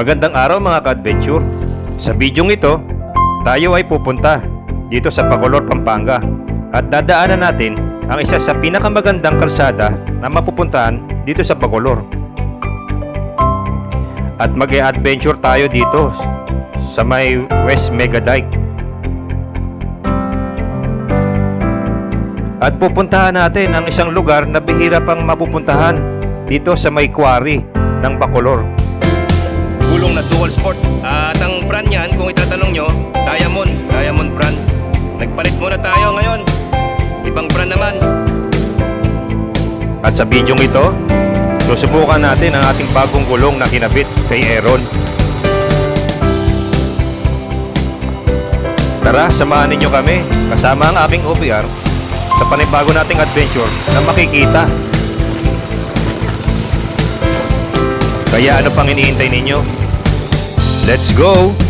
Magandang araw mga ka-adventure. Sa bidyong ito, tayo ay pupunta dito sa Bacolor, Pampanga at dadaanan natin ang isa sa pinakamagandang kalsada na mapupuntahan dito sa Bacolor. At mag-adventure tayo dito sa may West Mega Dike. At pupuntahan natin ang isang lugar na bihira pang mapupuntahan dito sa may quarry ng Bacolor. Gulong na dual sport. At ang brand niyan, kung itatanong nyo, Diamond. Diamond brand. Nagpalit muna tayo ngayon. Ibang brand naman. At sa bidyong ito, susubukan natin ang ating bagong gulong na kinabit kay Aaron. Tara, samahan ninyo kami kasama ang aming OPR sa panibago nating adventure na makikita. Kaya ano pang iniintay ninyo? Let's go!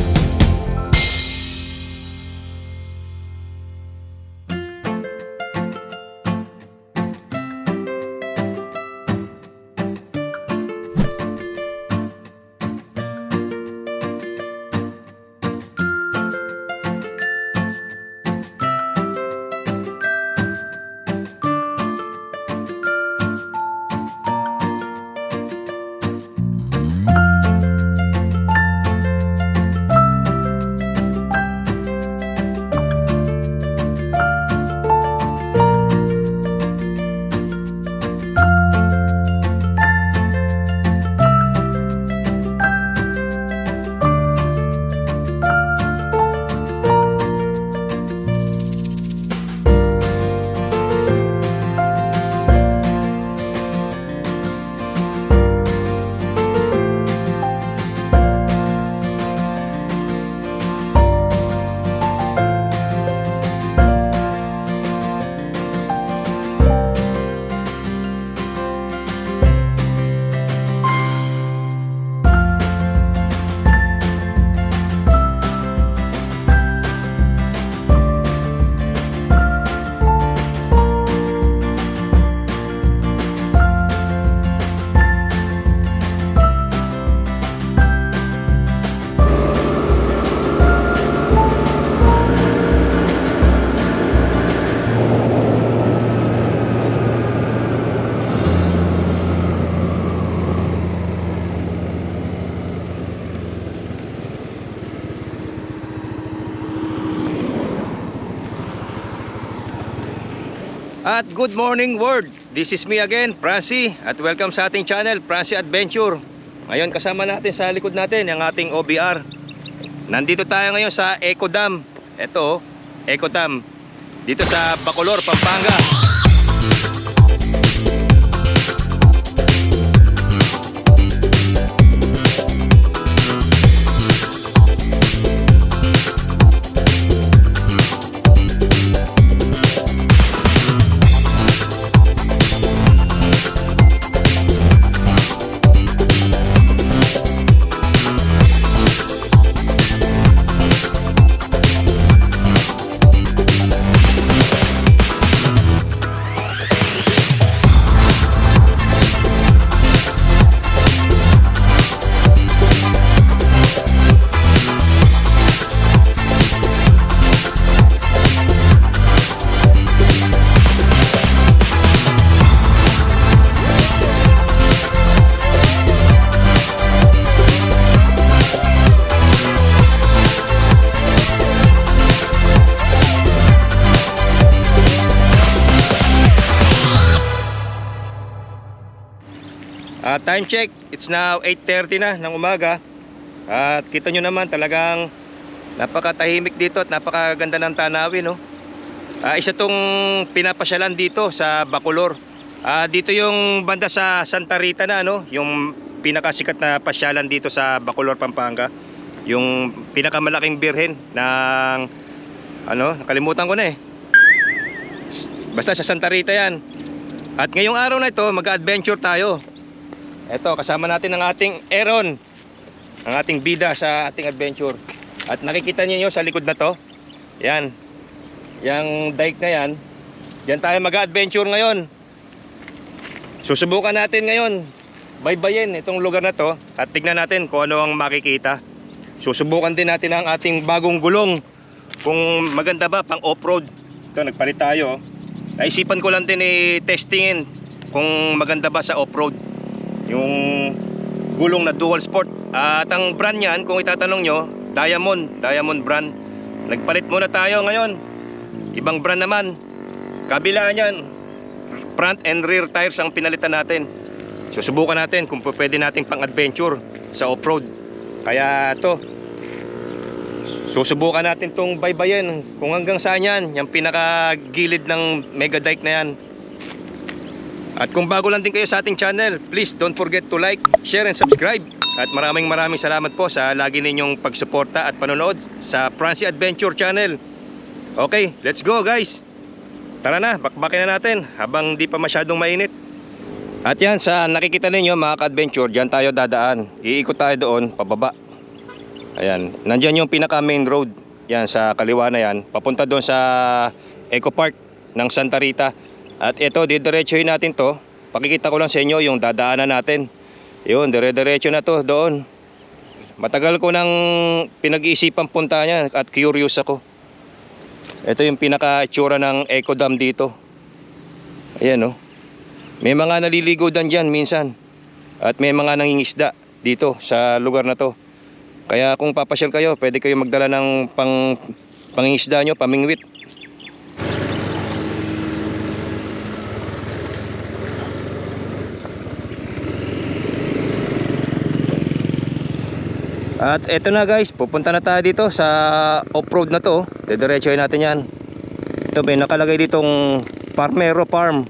At good morning world! This is me again, Francie, at welcome sa ating channel, Francie Adventure. Ngayon kasama natin sa likod natin ang ating OBR. Nandito tayo ngayon sa Eco Dam. Ito, Eco Dam. Dito sa Bacolor, Pampanga. Ah, time check, it's now 8.30 na ng umaga. At kita nyo naman talagang napakatahimik dito at napakaganda ng tanawin. No? Ah, isa tong pinapasyalan dito sa Bacolor. Ah, dito yung banda sa Santa Rita na, no? yung pinakasikat na pasyalan dito sa Bacolor, Pampanga. Yung pinakamalaking birhen ng, ano, nakalimutan ko na eh. Basta sa Santa Rita yan. At ngayong araw na ito, mag-adventure tayo. Ito, kasama natin ang ating Aaron. Ang ating bida sa ating adventure. At nakikita niyo sa likod na to. Yan. Yang dike na yan. Yan tayo mag-adventure ngayon. Susubukan natin ngayon baybayin itong lugar na to at tignan natin kung ano ang makikita. Susubukan din natin ang ating bagong gulong kung maganda ba pang off-road. Ito, nagpalit tayo. Naisipan ko lang din i-testingin kung maganda ba sa off-road. Yung gulong na dual sport. At ang brand niyan, kung itatanong nyo, Diamond, Diamond brand. Nagpalit muna tayo ngayon. Ibang brand naman. Kabila niyan, front and rear tires ang pinalitan natin. Susubukan natin kung pwede nating pang-adventure sa off-road. Kaya to, susubukan natin tong baybayin kung hanggang saan yan, yung pinakagilid ng mega dike na yan. At kung bago lang din kayo sa ating channel, please don't forget to like, share, and subscribe. At maraming maraming salamat po sa lagi ninyong pagsuporta at panonood sa Francie Adventure Channel. Okay, let's go guys! Tara na, bakbakin na natin habang di pa masyadong mainit. At yan, sa nakikita ninyo mga ka-adventure, dyan tayo dadaan. Iikot tayo doon, pababa. Ayan, nandyan yung pinaka main road. Yan, sa kaliwa na yan. Papunta doon sa Eco Park ng Santa Rita. At ito, didiretsuhin natin to. Pakikita ko lang sa inyo yung dadaanan natin. Yun, dire-diretso na to doon. Matagal ko nang pinag-iisipan punta niya at curious ako. Ito yung pinaka-itsura ng Eco Dam dito. Ayan oh. May mga naliligo dan dyan minsan. At may mga nangingisda dito sa lugar na to. Kaya kung papasyal kayo, pwede kayo magdala ng pang pangingisda nyo, pamingwit. At eto na guys, pupunta na tayo dito sa off-road na to. Didiretsuhin natin yan. Ito may nakalagay ditong Parmero Farm.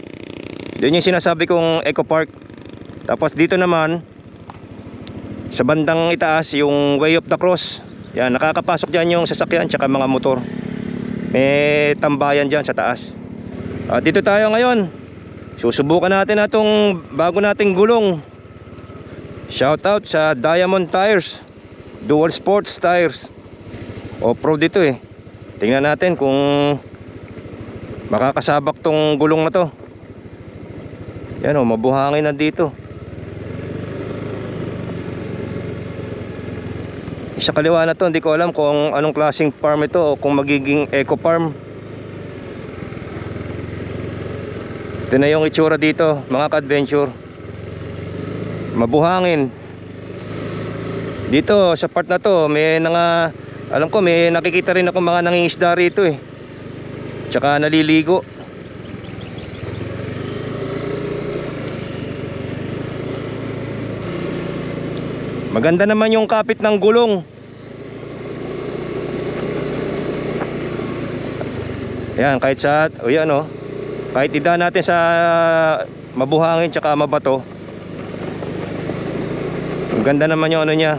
Yun yung sinasabi kong Eco Park. Tapos dito naman, sa bandang itaas, yung Way of the Cross. Yan, nakakapasok dyan yung sasakyan tsaka mga motor. May tambayan dyan sa taas. At dito tayo ngayon. Susubukan natin na itong bago nating gulong. Shout out sa Diamond Tires. Dual Sports Tires. Off-road dito eh. Tingnan natin kung makakasabak tong gulong na to. Yan o, mabuhangin na dito. Sa kaliwa na to, hindi ko alam kung anong klaseng farm ito o kung magiging eco farm. Ito na yung itsura dito, mga ka-adventure. Mabuhangin. Dito sa part na to, may nga alam ko may nakikita rin ako mga nangingisda rito eh. Tsaka naliligo. Maganda naman yung kapit ng gulong. Yan, kahit sa, o yan o, kahit idaan natin sa mabuhangin tsaka mabato. Ang ganda naman yung ano niya.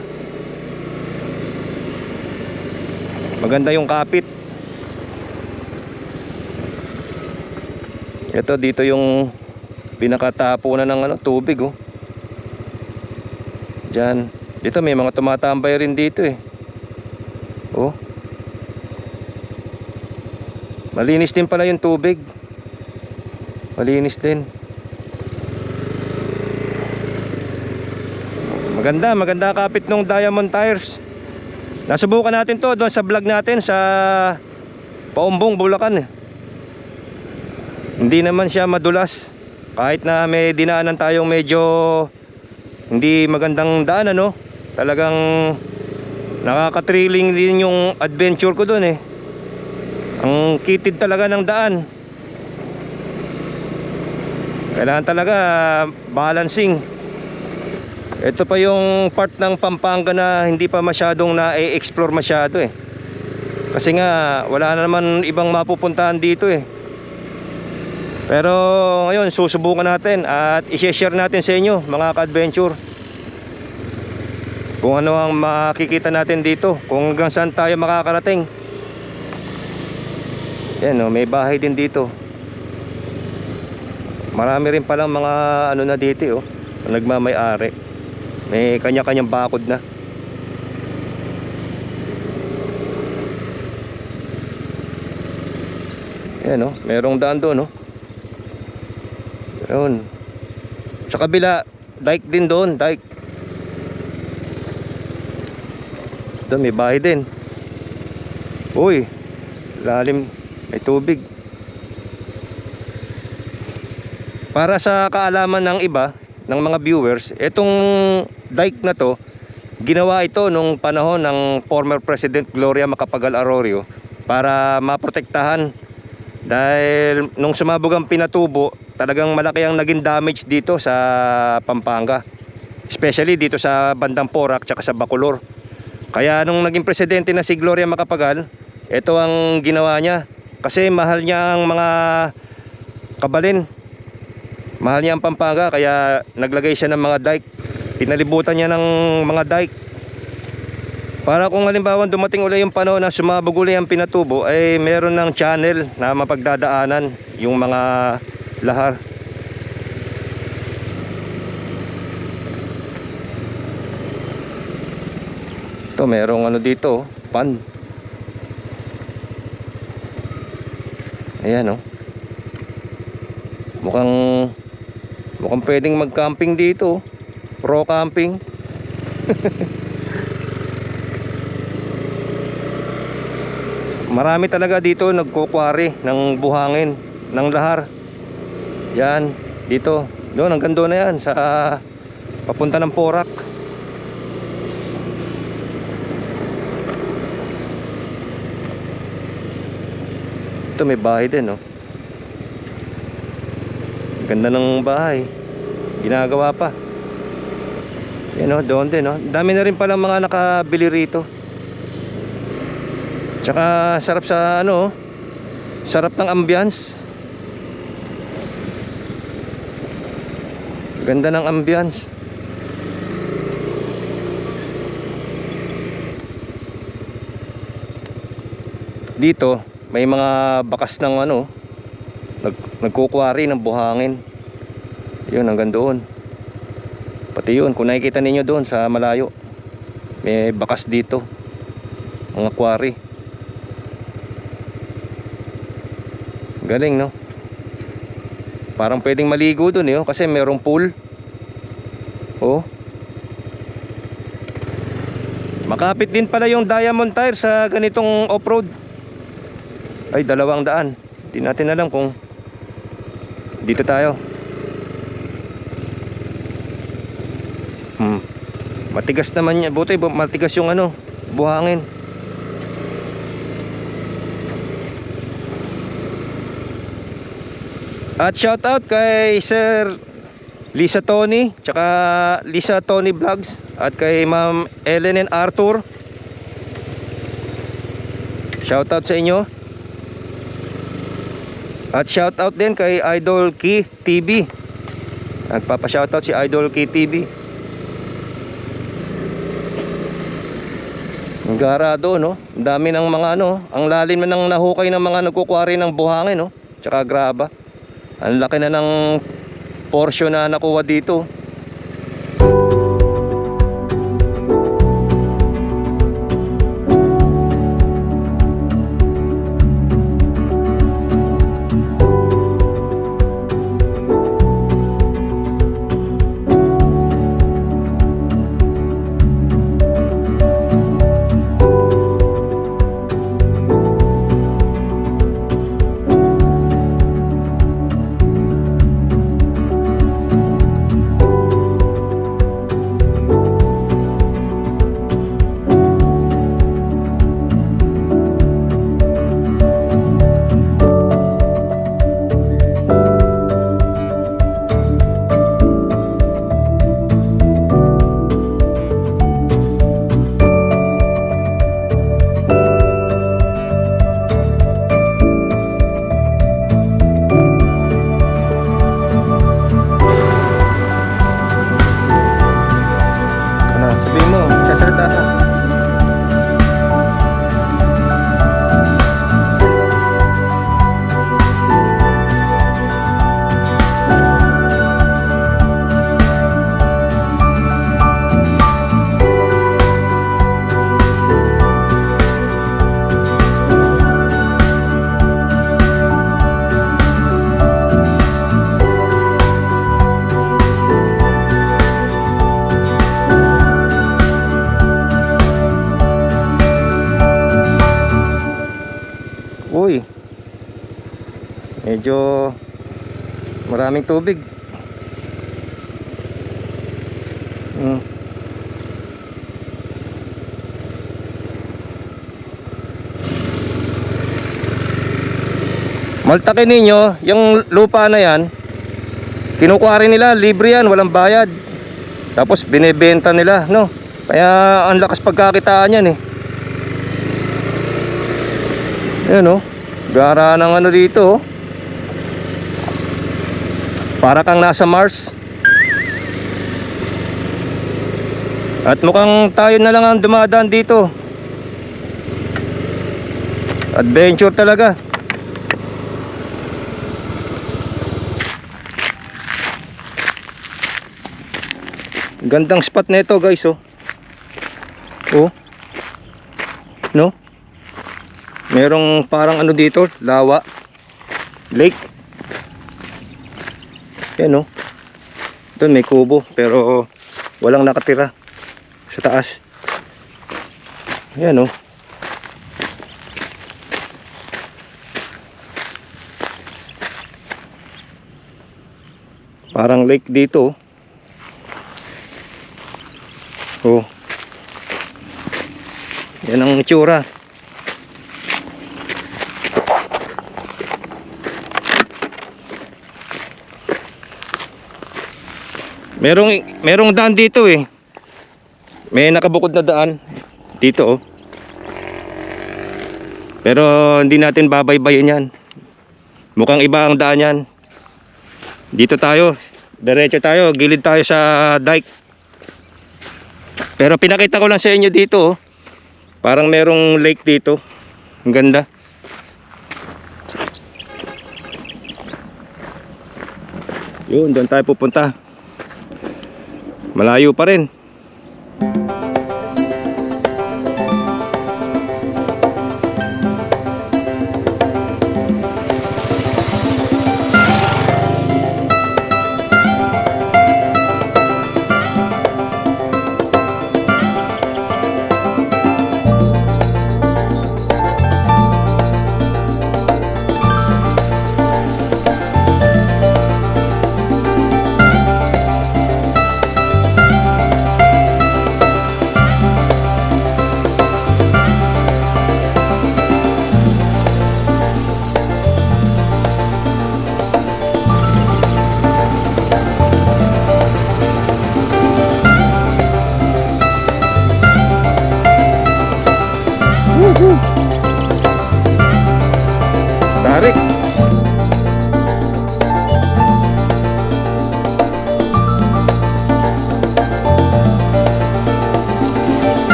Maganda yung kapit. Ito dito yung pinakatapunan ng ano, tubig oh. Diyan. Dito may mga tumatambay rin dito eh. Oh. Malinis din pala yung tubig. Malinis din. Maganda, maganda kapit ng Diamond Tires. Nasubukan natin to doon sa vlog natin sa Paumbong, Bulacan. eh. Hindi naman siya madulas. Kahit na may dinaanan tayong medyo hindi magandang daan ano. Talagang nakaka-thrilling din yung adventure ko doon eh. Ang kitid talaga ng daan. Kailangan talaga balancing. Ito pa yung part ng Pampanga na hindi pa masyadong na-explore masyado eh. Kasi nga wala na naman ibang mapupuntahan dito eh. Pero ngayon susubukan natin at i-share natin sa inyo mga ka-adventure. Kung ano ang makikita natin dito, kung hanggang saan tayo makakarating. Yan oh, may bahay din dito. Marami rin palang mga ano na dito oh, nagmamay-ari. May kanya-kanyang bakod na. Yan oh, merong daan doon oh. Yun. Sa kabila, dike din doon, dike. Doon may bahay din. Uy, lalim, may tubig. Para sa kaalaman ng iba, ng mga viewers, itong dike na to, ginawa ito nung panahon ng former President Gloria Macapagal Arroyo para maprotektahan dahil nung sumabog ang pinatubo, talagang malaki ang naging damage dito sa Pampanga. Especially dito sa bandang Porac tsaka sa Bacolor. Kaya nung naging presidente na si Gloria Macapagal, ito ang ginawa niya. Kasi mahal niya ang mga kabalin. Mahal niya ang Pampanga kaya naglagay siya ng mga dike. Pinalibutan niya ng mga dike. Para kung halimbawa dumating uli yung panahon na sumabog uli ang pinatubo ay meron ng channel na mapagdadaanan yung mga lahar. Ito merong ano dito, pan. Ayan oh. Mukhang mukhang pwedeng mag-camping dito. oh. Pro camping. Marami talaga dito nagkukwari ng buhangin, ng lahar. Yan, dito. Doon, hanggang doon na yan sa papunta ng Porac. Ito may bahay din, no? Ganda ng bahay. Ginagawa pa. Yan, no? Doon din, no? Dami na rin pala mga nakabili rito. Tsaka sarap sa ano, oh. sarap ng ambience. Ganda ng ambience. Dito, may mga bakas ng ano, nag, nagkukwari ng buhangin. Yun, hanggang doon. Pati yun, kung nakikita ninyo doon sa malayo, may bakas dito. Mga quarry. Galing no? Parang pwedeng maligo dun eh, oh, kasi merong pool. Oh. Makapit din pala yung diamond tire sa ganitong off-road. Ay, dalawang daan. Hindi natin alam kung dito tayo. Hmm. Matigas naman niya. Buti matigas yung ano, buhangin. At shout out kay Sir Lisa Tony, tsaka Lisa Tony Vlogs at kay Ma'am Ellen and Arthur. Shout out sa inyo. At shout out din kay Idol Key TV. Nagpapa-shout out si Idol Key TV. Garado no. Dami ng mga ano, ang lalim na ng nahukay ng mga nagkukwari ng buhangin no. Tsaka graba. Ang laki na ng portion na nakuha dito. Maraming tubig. Hmm. Maltake ninyo, yung lupa na yan, kinukuha rin nila, libre yan, walang bayad. Tapos binebenta nila, no? Kaya ang lakas pagkakitaan yan eh. Ayan oh. Gara ng ano dito oh. Para kang nasa Mars. At mukhang tayo na lang ang dumadaan dito. Adventure talaga. Gandang spot na ito guys oh. Oh. No? Merong parang ano dito, lawa. Lake. Yan oh. Doon may kubo pero walang nakatira sa taas. Yan oh. Parang lake dito oh. Oh. Yan ang itsura. Merong merong daan dito eh. May nakabukod na daan dito oh. Pero hindi natin babaybayin yan. Mukhang iba ang daan yan. Dito tayo. Diretso tayo. Gilid tayo sa dike. Pero pinakita ko lang sa inyo dito oh. Parang merong lake dito. Ang ganda. Yun, doon tayo pupunta. Malayo pa rin.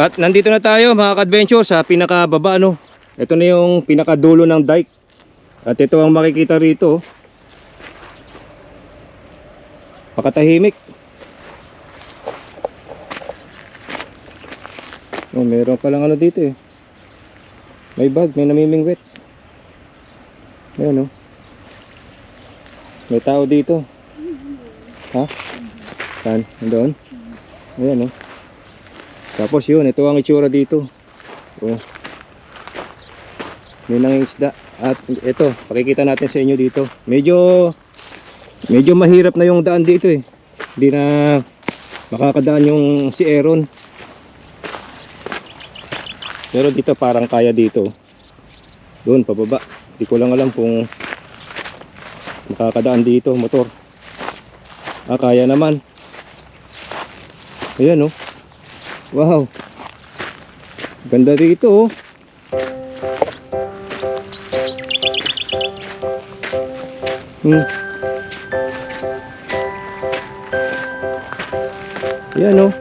At nandito na tayo mga ka-adventure sa pinakababa no. Ito na yung pinakadulo ng dike. At ito ang makikita rito. oh. Pakatahimik. Oh, meron palang ano dito eh. May bag, may namimingwit. Ayan oh. May tao dito. Ha? Saan? Doon? Ayan oh. Tapos yun, ito ang itsura dito. Oh. May nangingisda. At ito, pakikita natin sa inyo dito. Medyo medyo mahirap na yung daan dito eh. Hindi na makakadaan yung si Aaron. Pero dito parang kaya dito. Doon pababa. Hindi ko lang alam kung makakadaan dito motor. Ah, kaya naman. Ayan oh. Wow. Ganda dito oh. Hmm. Ayan oh.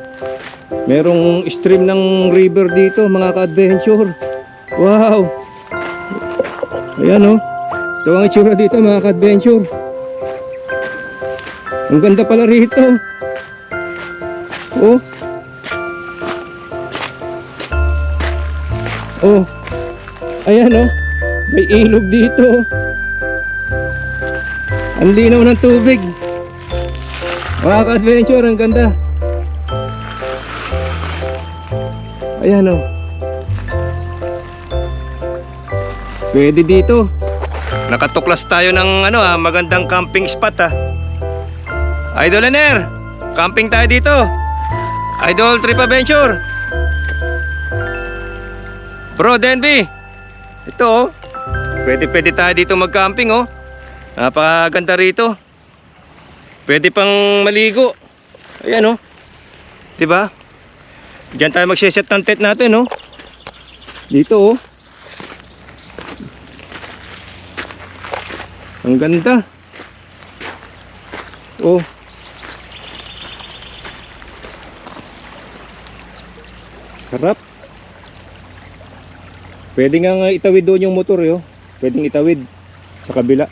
Merong stream ng river dito mga ka-adventure. Wow. Ayan oh. Ito ang itsura dito mga ka-adventure. Ang ganda pala rito. Oh. Oh. Ayan oh. May ilog dito. Ang linaw ng tubig. Mga ka-adventure, ang ganda. Ayan oh. Pwede dito. Nakatuklas tayo ng ano ah, magandang camping spot ah. Idol Ener, camping tayo dito. Idol Trip Adventure. Bro Denby. Ito oh. Pwede pwede tayo dito mag-camping oh. Napakaganda rito. Pwede pang maligo. Ayan oh. 'Di ba? Diyan tayo magse-set ng tent natin oh. Dito oh. Ang ganda. Oh. Sarap. Pwede nga itawid doon yung motor yo. Pwedeng itawid sa kabila.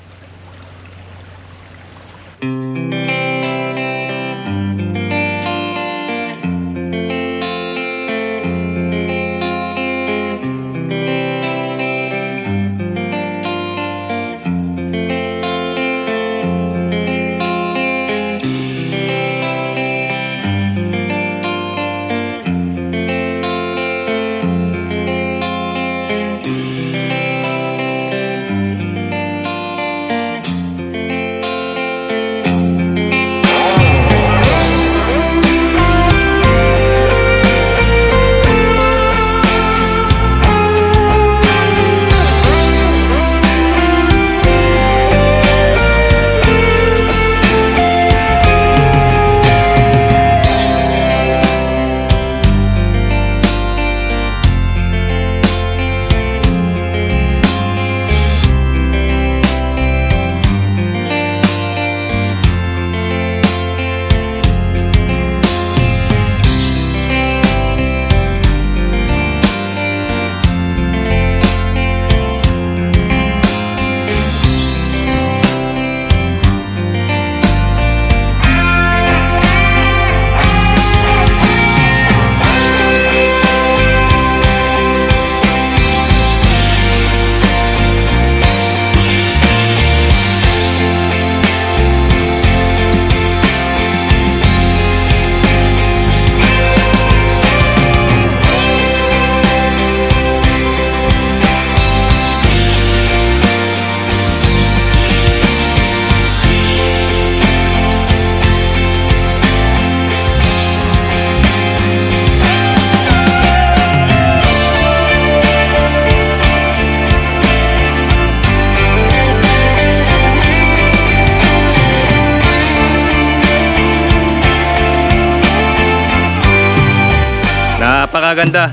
Napakaganda.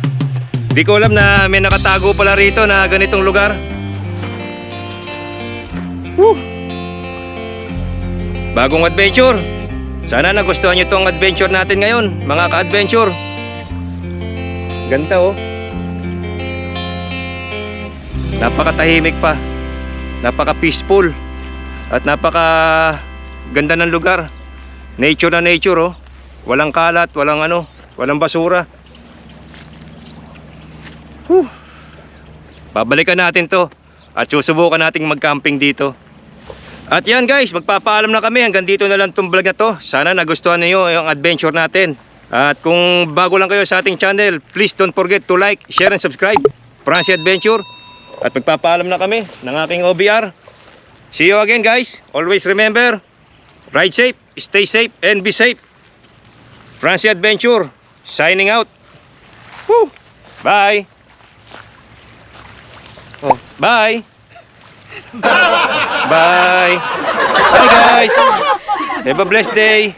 Di ko alam na may nakatago pala rito na ganitong lugar. Woo! Bagong adventure. Sana nagustuhan nyo tong adventure natin ngayon, mga ka-adventure. Ganda oh. Napakatahimik pa. Napaka-peaceful. At napaka ganda ng lugar. Nature na nature oh. Walang kalat, walang ano, walang basura. Whew. Babalikan natin to at susubukan nating mag-camping dito. At yan guys, magpapaalam na kami. Hanggang dito na lang itong vlog na to. Sana nagustuhan niyo yung adventure natin. At kung bago lang kayo sa ating channel, please don't forget to like, share, and subscribe. Francie Adventure. At magpapaalam na kami ng aking OBR. See you again guys. Always remember, ride safe, stay safe, and be safe. Francie Adventure, signing out. Woo! Bye! Bye! Bye! Bye guys! Have a blessed day!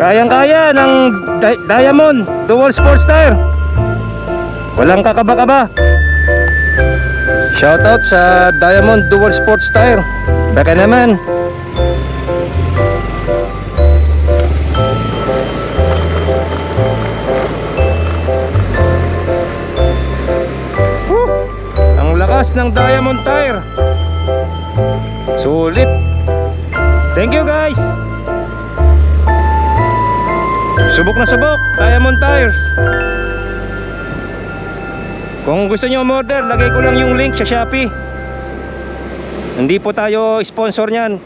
Kayang-kaya ng Di- Diamond Dual Sports Tire. Walang kakaba-kaba. Shoutout sa Diamond Dual Sports Tire. Baka naman. Woo! Ang lakas ng Diamond Tire. Sulit. Thank you guys. Subok na subok, Diamond Tires. Kung gusto niyo umorder, lagay ko lang yung link sa Shopee. Hindi po tayo sponsor niyan.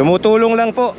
Tumutulong lang po